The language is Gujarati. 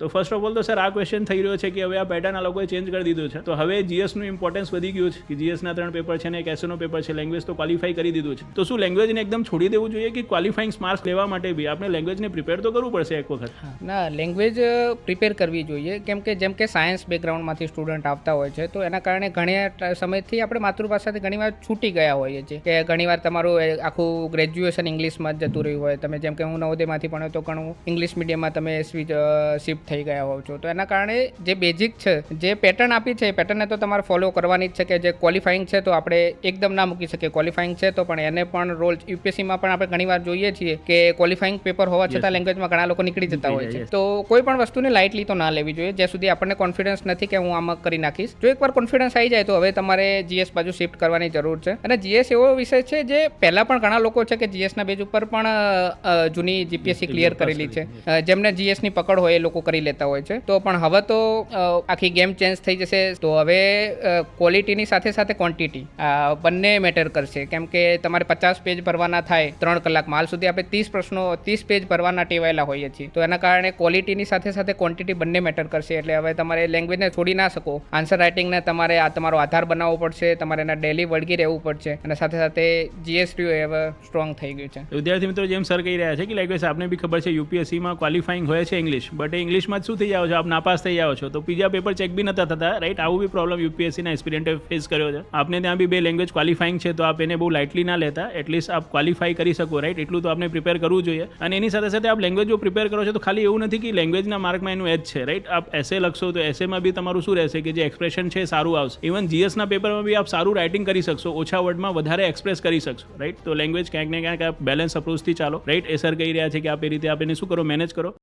તો ફર્સ્ટ ઓફ ઓલ તો સર આ ક્વેશ્ચન થઈ રહ્યો છે કે હવે આ પેટર્ન આ લોકોએ ચેન્જ કરી દીધું છે. તો હવે જીએસનું ઇમ્પોર્ટન્સ વધી ગયું છે કે જીએસના ત્રણ પેપર છે ને એક એસએનો પેપર છે લેંગ્વેજ તો ક્વોલિફાઈ કરી દીધું છે. તો શું લેંગ્વેજને એકદમ છોડી દેવું જોઈએ કે ક્વોલિફાઈંગ માર્ક્સ લેવા માટે બી? આપણે લેંગ્વેજને પ્રિપેર તો કરવું પડશે એક વખત. ના લેંગ્વેજ પ્રિપેર કરવી જોઈએ. કેમ કે જેમ કે સાયન્સ બેકગ્રાઉન્ડમાંથી સ્ટુડન્ટ આવતા હોય છે, તો એના કારણે ઘણી સમયથી આપણે માતૃભાષાથી ઘણીવાર છૂટી ગયા હોઈએ છીએ. કે ઘણીવાર તમારું આખું ગ્રેજ્યુએશન ઇંગ્લિશમાં જ જતું રહ્યું હોય. તમે જેમ કે હું નવોદયમાંથી ભણ્યો તો ઘણું ઇંગ્લિશ મીડિયમમાં તમે સ્વિચ શિફ્ટ થઈ ગયા હોવ છો. તો એના કારણે જે બેઝિક છે જે પેટર્ન આપી છે એ પેટર્નને તો તમારે ફોલો કરવાની જ છે કે જે ક્વોલિફાઇંગ છે તો આપણે એકદમ ના મૂકી શકીએ. ક્વોલિફાઇંગ છે તો પણ એને પણ રોલ યુપીએસસીમાં પણ આપણે ઘણીવાર જોઈએ છીએ કે ક્વોલિફાઈંગ પેપર હોવા છતાં લેંગ્વેજમાં ઘણા લોકો નીકળી જતા હોય છે. તો કોઈ પણ વસ્તુને લાઇટલી તો ના લેવી જોઈએ. જ્યાં સુધી આપણને કોન્ફિડન્સ નથી કે હું આમાં કરી નાખીશ. જો એકવાર કોન્ફિડન્સ આવી જાય તો હવે તમારે જીએસ બાજુ શિફ્ટ કરવાની જરૂર છે. અને જીએસ એવો વિષય છે જે પહેલાં પણ ઘણા લોકો છે કે જીએસના બેઝ ઉપર પણ જૂની જીપીએસસી ક્લિયર કરેલી છે. જેમને જીએસની પકડ હોય એ લોકો કરી લેતા હોય છે. તો પણ હવે તો આખી ગેમ ચેન્જ થઈ જશે. તો હવે ક્વોલિટીની સાથે સાથે ક્વોન્ટિટી બંને મેટર કરશે. કેમ કે તમારે પચાસ પેજ ભરવાના થાય, ત્રણ કલાકમાં. હાલ સુધી આપણે ત્રીસ પ્રશ્નો, ત્રીસ પેજ ભરવાના ટેવાયેલા હોઈએ છીએ. તો એના કારણે ક્વોલિટીની સાથે સાથે ક્વોન્ટિટી બંને મેટર કરશે. એટલે હવે તમારે લેંગ્વેજને છોડી ના શકો. આન્સર રાઇટિંગને તમારે આ, તમારો આધાર બનાવવો પડશે. તમારે એના ડેલી વળગી રહેવું પડશે. અને સાથે સાથે જીએસટી હવે સ્ટ્રોંગ થઈ ગયું છે. વિદ્યાર્થી મિત્રો, જેમ સર કહી રહ્યા છે કે લેંગ્વેજ આપને બી ખબર છે યુપીએસસીમાં ક્વોલિફાઇંગ હોય છે ઇંગ્લિશ બટ એ ઇંગ્લિશમાં જ શું થઈ જાઓ છો? આપ નાપાસ થઈ જાઓ છો. તો બીજા પેપર ચેક બી નતા થતા રાઈટ આવું બી પ્રોબ્લેમ યુપીએસસીના એક્સપિરિયન્ટે ફેસ કર્યો છે. આપને ત્યાં બી બે લેંગ્વેજ ક્વોલિફાઈંગ છે, તો આપ એને બહુ લાઇટલી ના લેતા એટલીસ્ટ આપ ક્વોલિફાઈ કરી શકો રાઈટ એટલું તો આપને પ્રિપેર કરવું જોઈએ. અને એની સાથે સાથે આપ લેંગ્વેજ જો પ્રિપેર કરો છો, તો ખાલી એવું નથી કે લેંગ્વેજના માર્કમાં એનું એજ છે રાઈટ આપ એસે લખશો, તો એસેમાં બી તમારું શું રહેશે કે જે એક્સપ્રેશન છે સારું આવશે. ઇવન જીએસના પેપરમાં બી આપ સારું રાઇટિંગ કરી શકશો, ઓછા વર્ડમાં વધારે એક્સપ્રેસ કરી શકશો રાઈટ તો લેંગ્વેજ ક્યાંક ને ક્યાંક આપ બેલેન્સ અપ્રોચથી ચાલો રાઈટ એ સર કહી રહ્યા છે કે આપ એ રીતે આપ એને શું કરો મેનેજ કરો.